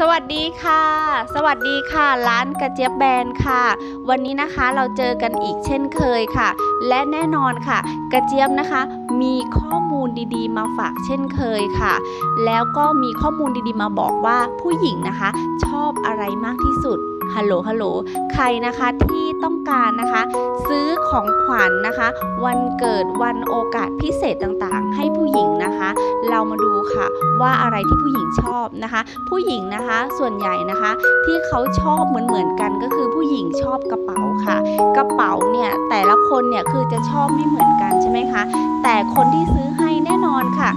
สวัสดีค่ะ สวัสดีค่ะ ร้านกระเจี๊ยบแบรนด์ค่ะ วันนี้นะคะเราเจอกันอีกเช่นเคยค่ะ และแน่นอนค่ะ กระเจี๊ยบนะคะ มีข้อมูลดีๆ มาฝากเช่นเคยค่ะ แล้วก็มีข้อมูลดีๆ มาบอกว่าผู้หญิงนะคะ ชอบอะไรมากที่สุดฮัลโหลฮัลโหลใครนะคะที่ต้องการนะคะ ซื้อของขวัญนะคะ วันเกิดวันโอกาสพิเศษต่างๆ ให้ผู้หญิงนะคะ เรามาดูค่ะว่าอะไรที่ผู้หญิงชอบนะคะ ผู้หญิงนะคะส่วนใหญ่นะคะที่เขาชอบเหมือนเหมือนๆกันก็คือผู้หญิงชอบกระเป๋าค่ะ กระเป๋าเนี่ยแต่ละคนเนี่ยคือจะชอบไม่เหมือนกันใช่ไหมคะ แต่คนที่ซื้อให้แน่นอนค่ะ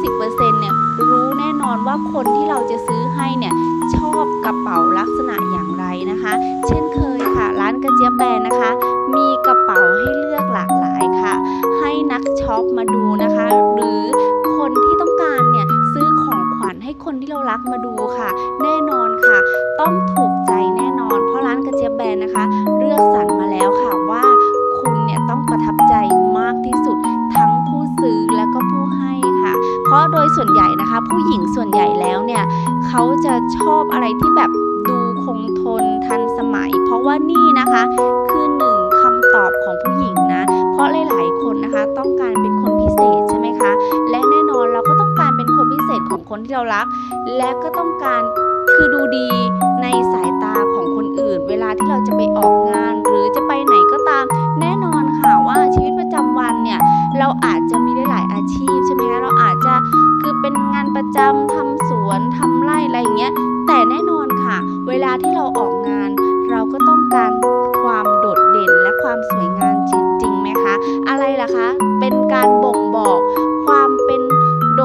90%เนี่ยรู้แน่นอนว่าคนที่เราจะซื้อให้เนี่ยชอบกระเป๋าลักษณะอย่างไรนะคะ เช่นเคยค่ะ ร้านกระเจี๊ยบแบรนด์นะคะ มีกระเป๋าให้เลือกหลากหลายค่ะ ให้นักช็อปมาดูนะคะ หรือคนที่ต้องการเนี่ยซื้อของขวัญให้คนที่เรารักมาดู ต้องถูกใจแน่นอน เพราะร้านกระเจี๊ยบแบรนด์นะคะ เลือกสรรมาแล้วค่ะว่าคุณเนี่ยต้องประทับใจมากที่สุดทั้งผู้ซื้อและก็ผู้ให้ค่ะ เพราะโดยส่วนใหญ่นะคะ ผู้หญิงส่วนใหญ่แล้วเนี่ยเขาจะชอบอะไรที่แบบดูคงทนทันสมัย เพราะว่านี่นะคะคือหนึ่งคำตอบของผู้หญิงนะ เพราะหลายๆคนนะคะต้องการเป็นคนพิเศษใช่ไหมคะ และแน่นอนเราก็ต้องการเป็นคนพิเศษของคนที่เรารัก และก็ต้องการ คือดูดีในสายตาของคนอื่น เวลาที่เราจะไปออกงาน หรือจะไปไหนก็ตาม แน่นอนค่ะว่าชีวิตประจำวันเนี่ยเราอาจจะมีได้หลายอาชีพใช่ไหมคะเราอาจจะคือเป็นงานประจำทำสวนทำไร่อะไรอย่างเงี้ยแต่แน่นอนค่ะ เวลาที่เราออกงาน เราก็ต้องการความโดดเด่นและความสวยงามจริงๆไหมคะ อะไรล่ะคะ เป็นการบ่งบอก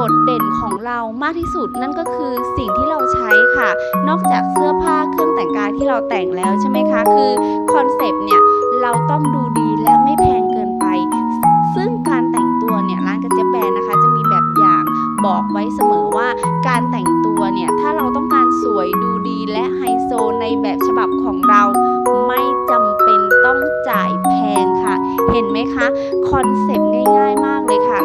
ดดเด่นของเรามากที่สุดนั่นก็คือสิ่งที่เราใช้ค่ะ นอกจากเสื้อผ้าเครื่องแต่งกายที่เราแต่งแล้วใช่ไหมคะ คือคอนเซปต์เนี่ย เราต้องดูดีและไม่แพงเกินไป ซึ่งการแต่งตัวเนี่ย ร้านกระเจี๊ยบแบรนด์นะคะ จะมีแบบอย่างบอกไว้เสมอว่าการแต่งตัวเนี่ย ถ้าเราต้องการสวยดูดีและไฮโซในแบบฉบับของเราไม่จำเป็นต้องจ่ายแพงค่ะ เห็นไหมคะคอนเซปต์ง่าย ๆ มากเลยค่ะ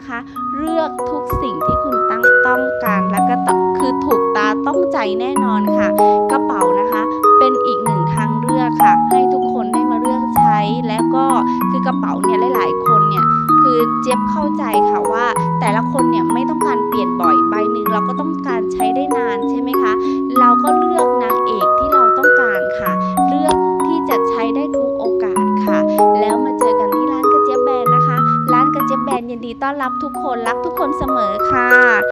นะคะ เลือกทุกสิ่งที่คุณตั้งต้องการและก็คือถูกตาต้องใจแน่นอนค่ะ กระเป๋านะคะเป็นอีกหนึ่งทางเลือกค่ะ ให้ทุกคนได้มาเลือกใช้แล้วก็คือกระเป๋าเนี่ยหลาย ๆ คนเนี่ยคือเจี๊ยบเข้าใจค่ะว่า แต่ละคนเนี่ยไม่ต้องการเปลี่ยนบ่อยใบหนึ่งเราก็ต้องการใช้ได้นานใช่ไหมคะ เราก็เลือกนา นยินดีต้อนรับทุกคนรักทุกคนเสมอค่ะ